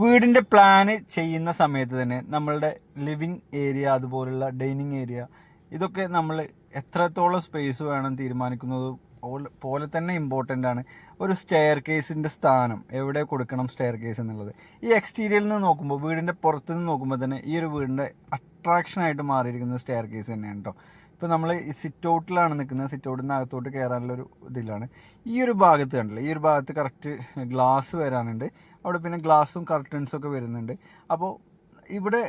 വീടിന്റെ പ്ലാന് ചെയ്യുന്ന സമയത്ത് തന്നെ നമ്മളുടെ ലിവിങ് ഏരിയ അതുപോലുള്ള ഡൈനിങ് ഏരിയ ഇതൊക്കെ നമ്മൾ എത്രത്തോളം സ്പേസ് വേണം തീരുമാനിക്കുന്നത്? പോലെ തന്നെ ഇമ്പോർട്ടന്റ് ആണ്. ഒരു സ്റ്റെയർ കേസിന്റെ സ്ഥാനം എവിടെ കൊടുക്കണം സ്റ്റെയർ കേസ് എന്നുള്ളത്? ഈ എക്സ്റ്റീരിയറിൽ നിന്ന് നോക്കുമ്പോൾ വീടിന്റെ പുറത്ത് നിന്ന് നോക്കുമ്പോൾ തന്നെ ഈ ഒരു വീടിന്റെ അട്രാക്ഷനായിട്ട് മാറിയിരിക്കുന്നത് സ്റ്റെയർ കേസ് തന്നെയാണ് കേട്ടോ ഇപ്പോൾ നമ്മൾ ഈ സിറ്റ് ഔട്ടിലാണ് നിൽക്കുന്നത്. സിറ്റ് ഔട്ടിൽ നിന്ന് അകത്തോട്ട് കയറാനുള്ള ഒരു ഇതിലാണ്. ഈ ഒരു ഭാഗത്ത് കണ്ടില്ല? ഈ ഒരു ഭാഗത്ത് കറക്റ്റ് ഗ്ലാസ് വരാനുണ്ട്. അവിടെ പിന്നെ ഗ്ലാസും കർട്ടൻസും ഒക്കെ വരുന്നുണ്ട്. അപ്പോൾ ഇവിടെ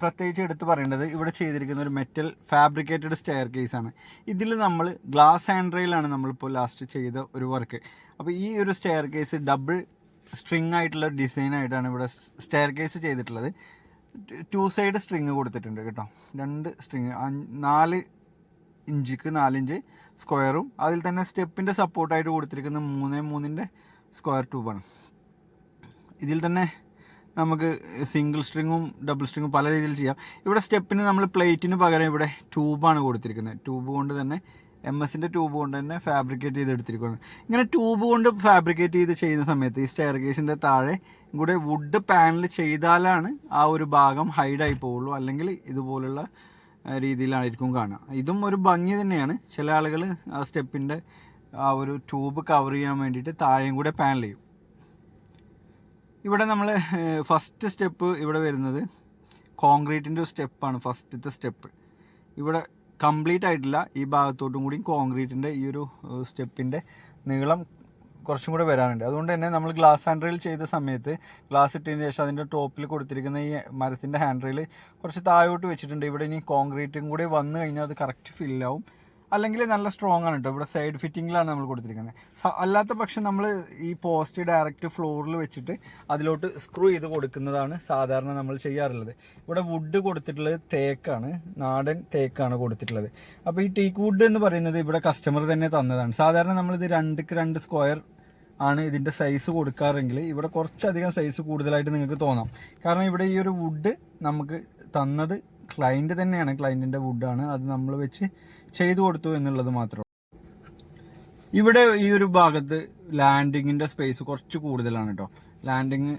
പ്രത്യേകിച്ച് എടുത്ത് പറയേണ്ടത് ഇവിടെ ചെയ്തിരിക്കുന്ന ഒരു മെറ്റൽ ഫാബ്രിക്കേറ്റഡ് സ്റ്റെയർ കേസ് ആണ്. ഇതിൽ നമ്മൾ ഗ്ലാസ് ഹാൻഡ് റെയിലാണ് നമ്മളിപ്പോൾ ലാസ്റ്റ് ചെയ്ത ഒരു വർക്ക് അപ്പോൾ ഈ ഒരു സ്റ്റെയർ കേസ് ഡബിൾ സ്ട്രിങ് ആയിട്ടുള്ള ഡിസൈൻ ആയിട്ടാണ് ഇവിടെ സ്റ്റെയർ കേസ് ചെയ്തിട്ടുള്ളത്. ടു സൈഡ് സ്ട്രിങ് കൊടുത്തിട്ടുണ്ട് കേട്ടോ. രണ്ട് സ്ട്രിങ് നാല് ഇഞ്ചിക്ക് നാലിഞ്ച് സ്ക്വയറും അതിൽ തന്നെ സ്റ്റെപ്പിന്റെ സപ്പോർട്ടായിട്ട് കൊടുത്തിരിക്കുന്ന മൂന്ന് മൂന്നിന്റെ സ്ക്വയർ ട്യൂബാണ് ഇതിൽ തന്നെ നമുക്ക് സിംഗിൾ സ്ട്രിങ്ങും ഡബിൾ സ്ട്രിങ്ങും പല രീതിയിൽ ചെയ്യാം. ഇവിടെ സ്റ്റെപ്പിന് നമ്മൾ പ്ലേറ്റിന് പകരം ഇവിടെ ട്യൂബാണ് കൊടുത്തിരിക്കുന്നത്. ട്യൂബ് കൊണ്ട് തന്നെ എം എസിന്റെ ട്യൂബ് കൊണ്ട് തന്നെ ഫാബ്രിക്കേറ്റ് ചെയ്ത് എടുത്തിരിക്കുകയാണ് ഇങ്ങനെ ട്യൂബ് കൊണ്ട് ഫാബ്രിക്കേറ്റ് ചെയ്ത് ചെയ്യുന്ന സമയത്ത് ഈ സ്റ്റെയർ കേസിന്റെ താഴെ കൂടെ വുഡ് പാനൽ ചെയ്താലാണ് ആ ഒരു ഭാഗം ഹൈഡായി പോവുള്ളൂ. അല്ലെങ്കിൽ ഇതുപോലുള്ള രീതിയിലായിരിക്കും കാണുക. ഇതും ഒരു ഭംഗി തന്നെയാണ്. ചില ആളുകൾ ആ സ്റ്റെപ്പിന്റെ ആ ഒരു ട്യൂബ് കവർ ചെയ്യാൻ വേണ്ടിയിട്ട് താഴെയും കൂടെ പാനൽ ചെയ്യും. ഇവിടെ നമ്മൾ ഫസ്റ്റ് സ്റ്റെപ്പ് ഇവിടെ വരുന്നത് കോൺക്രീറ്റിന്റെ ഒരു സ്റ്റെപ്പാണ് ഫസ്റ്റത്തെ സ്റ്റെപ്പ് ഇവിടെ കംപ്ലീറ്റ് ആയിട്ടില്ല ഈ ഭാഗത്തോട്ടും കൂടി കോൺക്രീറ്റിന്റെ ഈ ഒരു സ്റ്റെപ്പിന്റെ നീളം കുറച്ചും കൂടെ വരാനുണ്ട്. അതുകൊണ്ട് തന്നെ നമ്മൾ ഗ്ലാസ് ഹാൻഡ് റെയിൽ ചെയ്ത സമയത്ത് ഗ്ലാസ് ഇട്ടതിന് ശേഷം അതിന്റെ ടോപ്പിൽ കൊടുത്തിരിക്കുന്ന ഈ മരത്തിന്റെ ഹാൻഡ് റെയിൽ കുറച്ച് താഴോട്ട് വെച്ചിട്ടുണ്ട്. ഇവിടെ ഇനി കോൺക്രീറ്റും കൂടി വന്നു കഴിഞ്ഞാൽ അത് കറക്റ്റ് ഫില്ലാവും അല്ലെങ്കിൽ നല്ല സ്ട്രോങ് ആണ് കേട്ടോ ഇവിടെ സൈഡ് ഫിറ്റിങ്ങിലാണ് നമ്മൾ കൊടുത്തിരിക്കുന്നത്. അല്ലാത്ത പക്ഷം നമ്മൾ ഈ പോസ്റ്റ് ഡയറക്റ്റ് ഫ്ലോറിൽ വെച്ചിട്ട് അതിലോട്ട് സ്ക്രൂ ചെയ്ത് കൊടുക്കുന്നതാണ് സാധാരണ നമ്മൾ ചെയ്യാറുള്ളത്. ഇവിടെ വുഡ് കൊടുത്തിട്ടുള്ളത് തേക്കാണ് നാടൻ തേക്കാണ് കൊടുത്തിട്ടുള്ളത്. അപ്പോൾ ഈ ടീക്ക് വുഡ് എന്ന് പറയുന്നത് ഇവിടെ കസ്റ്റമർ തന്നെ തന്നതാണ്. സാധാരണ നമ്മളിത് രണ്ടുക്ക് രണ്ട് സ്ക്വയർ ആണ് ഇതിന്റെ സൈസ് കൊടുക്കാറെങ്കിൽ ഇവിടെ കുറച്ചധികം സൈസ് കൂടുതലായിട്ട് നിങ്ങൾക്ക് തോന്നാം. കാരണം ഇവിടെ ഈ ഒരു വുഡ് നമുക്ക് തന്നത് ക്ലയന്റ് തന്നെയാണ് ക്ലയന്റിന്റെ വുഡാണ് അത് നമ്മൾ വെച്ച് ചെയ്തു കൊടുത്തു എന്നുള്ളത് മാത്രം. ഇവിടെ ഈ ഒരു ഭാഗത്ത് ലാൻഡിങ്ങിന്റെ സ്പേസ് കുറച്ച് കൂടുതലാണ് കേട്ടോ ലാൻഡിങ്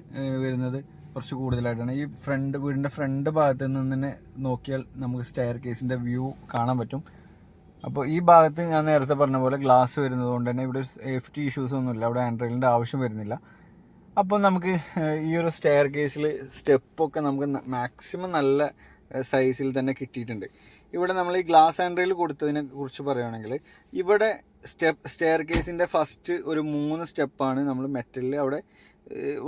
വരുന്നത് കുറച്ച് കൂടുതലായിട്ടാണ്. ഈ ഫ്രണ്ട് വീടിന്റെ ഫ്രണ്ട് ഭാഗത്ത് നിന്ന് തന്നെ നോക്കിയാൽ നമുക്ക് സ്റ്റെയർ കേസിന്റെ വ്യൂ കാണാൻ പറ്റും. അപ്പോൾ ഈ ഭാഗത്ത് ഞാൻ നേരത്തെ പറഞ്ഞ പോലെ ഗ്ലാസ് വരുന്നത് കൊണ്ട് തന്നെ ഇവിടെ സേഫ്റ്റി ഇഷ്യൂസ് ഒന്നുമില്ല. അവിടെ ആൻഡ്രോയിഡിന്റെ ആവശ്യം വരുന്നില്ല. അപ്പോൾ നമുക്ക് ഈ ഒരു സ്റ്റെയർ കേസിൽ സ്റ്റെപ്പൊക്കെ നമുക്ക് മാക്സിമം നല്ല സൈസിൽ തന്നെ കിട്ടിയിട്ടുണ്ട്. ഇവിടെ നമ്മൾ ഈ ഗ്ലാസ് ആൻഡ്രയിൽ കൊടുത്തതിനെ കുറിച്ച് പറയുകയാണെങ്കിൽ ഇവിടെ സ്റ്റെപ്പ് സ്റ്റെയർ കേസിന്റെ ഫസ്റ്റ് ഒരു മൂന്ന് സ്റ്റെപ്പാണ് നമ്മൾ മെറ്റലിൽ അവിടെ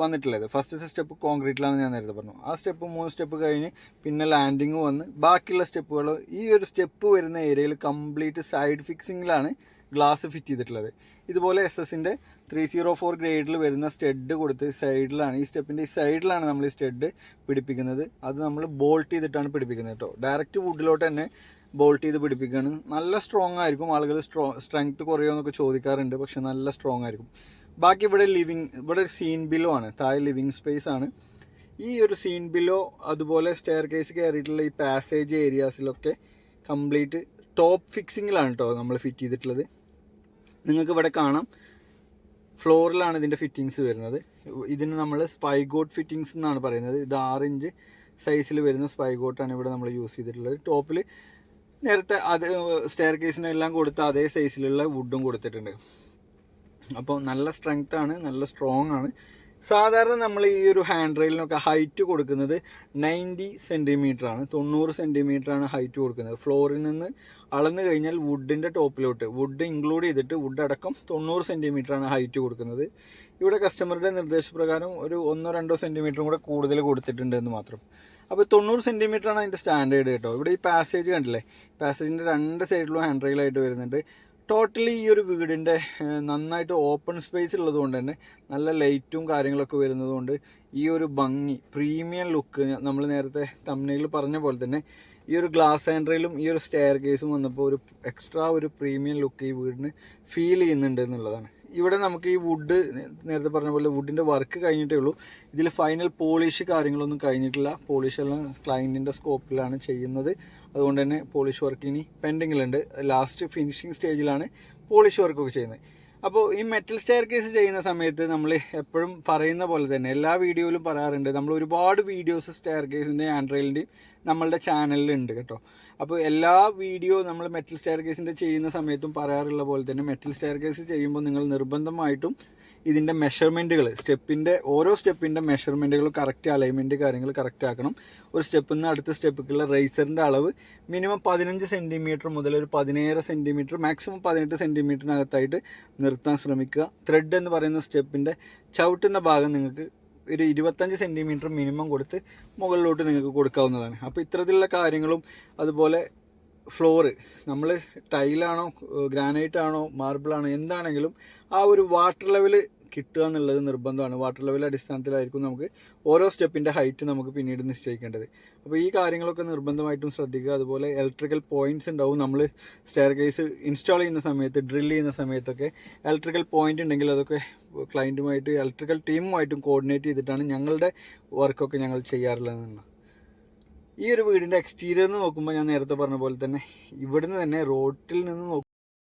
വന്നിട്ടുള്ളത്. ഫസ്റ്റ് സ്റ്റെപ്പ് കോൺക്രീറ്റിലാണ് ഞാൻ നേരത്തെ പറഞ്ഞു. ആ സ്റ്റെപ്പ് മൂന്ന് സ്റ്റെപ്പ് കഴിഞ്ഞ് പിന്നെ ലാൻഡിങ് വന്ന് ബാക്കിയുള്ള സ്റ്റെപ്പുകൾ ഈ ഒരു സ്റ്റെപ്പ് വരുന്ന ഏരിയയിൽ കംപ്ലീറ്റ് സൈഡ് ഫിക്സിങ്ങിലാണ് ഗ്ലാസ് ഫിറ്റ് ചെയ്തിട്ടുള്ളത്. ഇതുപോലെ എസ് എസിന്റെ ത്രീ സീറോ ഫോർ ഗ്രേഡിൽ വരുന്ന സ്റ്റെഡ് കൊടുത്ത് സൈഡിലാണ് ഈ സ്റ്റെപ്പിന്റെ ഈ സൈഡിലാണ് നമ്മൾ ഈ സ്റ്റെഡ് പിടിപ്പിക്കുന്നത്. അത് നമ്മൾ ബോൾട്ട് ചെയ്തിട്ടാണ് പിടിപ്പിക്കുന്നത് കേട്ടോ ഡയറക്റ്റ് വുഡിലോട്ട് തന്നെ ബോൾട്ട് ചെയ്ത് പിടിപ്പിക്കുകയാണ്. നല്ല സ്ട്രോങ് ആയിരിക്കും. ആളുകൾ സ്ട്രോ സ്ട്രെങ്ത് കുറയോ എന്നൊക്കെ ചോദിക്കാറുണ്ട്. പക്ഷെ നല്ല സ്ട്രോങ് ആയിരിക്കും. ബാക്കി ഇവിടെ ലിവിങ് ഇവിടെ സീൻ ബിലോ ആണ്. താഴെ ലിവിങ് സ്പേസ് ആണ്. ഈ ഒരു സീൻ ബിലോ അതുപോലെ സ്റ്റെയർ കേസ് കയറിയിട്ടുള്ള ഈ പാസേജ് ഏരിയാസിലൊക്കെ കംപ്ലീറ്റ് ടോപ്പ് ഫിക്സിങ്ങിലാണ് കേട്ടോ നമ്മൾ ഫിറ്റ് ചെയ്തിട്ടുള്ളത്. നിങ്ങൾക്ക് ഇവിടെ കാണാം. ഫ്ലോറിലാണ് ഇതിന്റെ ഫിറ്റിങ്സ് വരുന്നത്. ഇതിന് നമ്മൾ സ്പൈ ഗോട്ട് ഫിറ്റിങ്സ് എന്നാണ് പറയുന്നത്. ഇത് ആറ് ഇഞ്ച് സൈസിൽ വരുന്ന സ്പൈ ഗോട്ടാണ് ഇവിടെ നമ്മൾ യൂസ് ചെയ്തിട്ടുള്ളത്. ടോപ്പിൽ നേരത്തെ അത് സ്റ്റെയർ കേസിനെല്ലാം കൊടുത്ത അതേ സൈസിലുള്ള വുഡും കൊടുത്തിട്ടുണ്ട്. അപ്പോൾ നല്ല സ്ട്രെങ്ത് ആണ് നല്ല സ്ട്രോങ് ആണ്. സാധാരണ നമ്മൾ ഈ ഒരു ഹാൻഡ് റെയിലിനൊക്കെ ഹൈറ്റ് കൊടുക്കുന്നത് നയന്റി സെന്റിമീറ്റർ ആണ്. തൊണ്ണൂറ് സെന്റിമീറ്റർ ആണ് ഹൈറ്റ് കൊടുക്കുന്നത്. ഫ്ലോറിൽ നിന്ന് അളന്ന് കഴിഞ്ഞാൽ വുഡിന്റെ ടോപ്പിലോട്ട് വുഡ് ഇൻക്ലൂഡ് ചെയ്തിട്ട് വുഡ് അടക്കം തൊണ്ണൂറ് സെന്റിമീറ്റർ ആണ് ഹൈറ്റ് കൊടുക്കുന്നത്. ഇവിടെ കസ്റ്റമറുടെ നിർദ്ദേശപ്രകാരം ഒരു ഒന്നോ രണ്ടോ സെന്റിമീറ്ററും കൂടെ കൂടുതൽ കൊടുത്തിട്ടുണ്ട് എന്ന് മാത്രം. അപ്പോൾ തൊണ്ണൂറ് സെന്റിമീറ്റർ ആണ് അതിന്റെ സ്റ്റാൻഡേർഡ് കേട്ടോ. ഇവിടെ ഈ പാസേജ് കണ്ടില്ലേ? പാസേജിന്റെ രണ്ട് സൈഡിലും ഹാൻഡ് റെയിലായിട്ട് വരുന്നുണ്ട്. ടോട്ടലി ഈ ഒരു വീടിന്റെ നന്നായിട്ട് ഓപ്പൺ സ്പേസ് ഉള്ളത് കൊണ്ട് തന്നെ നല്ല ലൈറ്റും കാര്യങ്ങളൊക്കെ വരുന്നത് കൊണ്ട് ഈ ഒരു ഭംഗി പ്രീമിയം ലുക്ക് നമ്മൾ നേരത്തെ തമിഴിൽ പറഞ്ഞ പോലെ തന്നെ ഈ ഒരു ഗ്ലാസ് ആൻഡ്രയിലും ഈ ഒരു സ്റ്റെയർ കേസും വന്നപ്പോൾ ഒരു എക്സ്ട്രാ ഒരു പ്രീമിയം ലുക്ക് ഈ വീടിന് ഫീൽ ചെയ്യുന്നുണ്ട് എന്നുള്ളതാണ്. ഇവിടെ നമുക്ക് ഈ വുഡ് നേരത്തെ പറഞ്ഞ പോലെ വുഡിന്റെ വർക്ക് കഴിഞ്ഞിട്ടേ ഉള്ളൂ. ഇതിൽ ഫൈനൽ പോളിഷ് കാര്യങ്ങളൊന്നും കഴിഞ്ഞിട്ടില്ല. പോളിഷ് എല്ലാം ക്ലയന്റിന്റെ സ്കോപ്പിലാണ് ചെയ്യുന്നത്. അതുകൊണ്ട് തന്നെ പോളിഷ് വർക്ക് ഇനി പെൻഡിങ്ങിലുണ്ട് ലാസ്റ്റ് ഫിനിഷിങ് സ്റ്റേജിലാണ് പോളിഷ് വർക്കൊക്കെ ചെയ്യുന്നത്. അപ്പോൾ ഈ മെറ്റൽ സ്റ്റെയർ കേസ് ചെയ്യുന്ന സമയത്ത് നമ്മൾ എപ്പോഴും പറയുന്ന പോലെ തന്നെ എല്ലാ വീഡിയോയിലും പറയാറുണ്ട്. നമ്മൾ ഒരുപാട് വീഡിയോസ് സ്റ്റെയർ കേസിന്റെയും ആൻഡ്രോയിലിന്റെയും നമ്മളുടെ ചാനലിലുണ്ട് കേട്ടോ. അപ്പോൾ എല്ലാ വീഡിയോ നമ്മൾ മെറ്റൽ സ്റ്റെയർ കേസിന്റെ ചെയ്യുന്ന സമയത്തും പറയാറുള്ള പോലെ തന്നെ മെറ്റൽ സ്റ്റെയർ കേസ് ചെയ്യുമ്പോൾ നിങ്ങൾ നിർബന്ധമായിട്ടും ഇതിന്റെ മെഷർമെന്റുകൾ സ്റ്റെപ്പിന്റെ ഓരോ സ്റ്റെപ്പിന്റെ മെഷർമെന്റുകൾ കറക്റ്റ് അലൈൻമെന്റ് കാര്യങ്ങൾ കറക്റ്റ് ആക്കണം. ഒരു സ്റ്റെപ്പിൽ നിന്ന് അടുത്ത സ്റ്റെപ്പിലുള്ള റേസറിന്റെ അളവ് മിനിമം പതിനഞ്ച് സെന്റിമീറ്റർ മുതൽ ഒരു പതിനേഴ് സെന്റിമീറ്റർ മാക്സിമം പതിനെട്ട് സെന്റിമീറ്ററിനകത്തായിട്ട് നിർത്താൻ ശ്രമിക്കുക. ത്രെഡ് എന്ന് പറയുന്ന സ്റ്റെപ്പിന്റെ ചവിട്ടുന്ന ഭാഗം നിങ്ങൾക്ക് ഒരു ഇരുപത്തഞ്ച് സെന്റിമീറ്റർ മിനിമം കൊടുത്ത് മുകളിലോട്ട് നിങ്ങൾക്ക് കൊടുക്കാവുന്നതാണ്. അപ്പോൾ ഇത്തരത്തിലുള്ള കാര്യങ്ങളും അതുപോലെ ഫ്ലോറ്. നമ്മൾ ടൈലാണോ ഗ്രാനൈറ്റ് ആണോ മാർബിൾ ആണോ എന്താണെങ്കിലും ആ ഒരു വാട്ടർ ലെവൽ കിട്ടുക എന്നുള്ളത് നിർബന്ധമാണ്. വാട്ടർ ലെവൽ അടിസ്ഥാനത്തിലായിരിക്കും നമുക്ക് ഓരോ സ്റ്റെപ്പിന്റെ ഹൈറ്റ് നമുക്ക് പിന്നീട് നിശ്ചയിക്കേണ്ടത്. അപ്പോൾ ഈ കാര്യങ്ങളൊക്കെ നിർബന്ധമായിട്ടും ശ്രദ്ധിക്കുക. അതുപോലെ ഇലക്ട്രിക്കൽ പോയിന്റ്സ് ഉണ്ടാവും. നമ്മൾ സ്റ്റെയർ കേസ് ഇൻസ്റ്റാൾ ചെയ്യുന്ന സമയത്ത് ഡ്രിൽ ചെയ്യുന്ന സമയത്തൊക്കെ ഇലക്ട്രിക്കൽ പോയിന്റ് ഉണ്ടെങ്കിൽ അതൊക്കെ ക്ലയന്റുമായിട്ട് ഇലക്ട്രിക്കൽ ടീമുമായിട്ടും കോർഡിനേറ്റ് ചെയ്തിട്ടാണ് ഞങ്ങളുടെ വർക്കൊക്കെ ഞങ്ങൾ ചെയ്യാറുള്ളതെന്നാണ്. ഈ ഒരു വീടിന്റെ എക്സ്റ്റീരിയർ നോക്കുമ്പോൾ ഞാൻ നേരത്തെ പറഞ്ഞ പോലെ തന്നെ ഇവിടുന്ന് തന്നെ റോട്ടിൽ നിന്ന്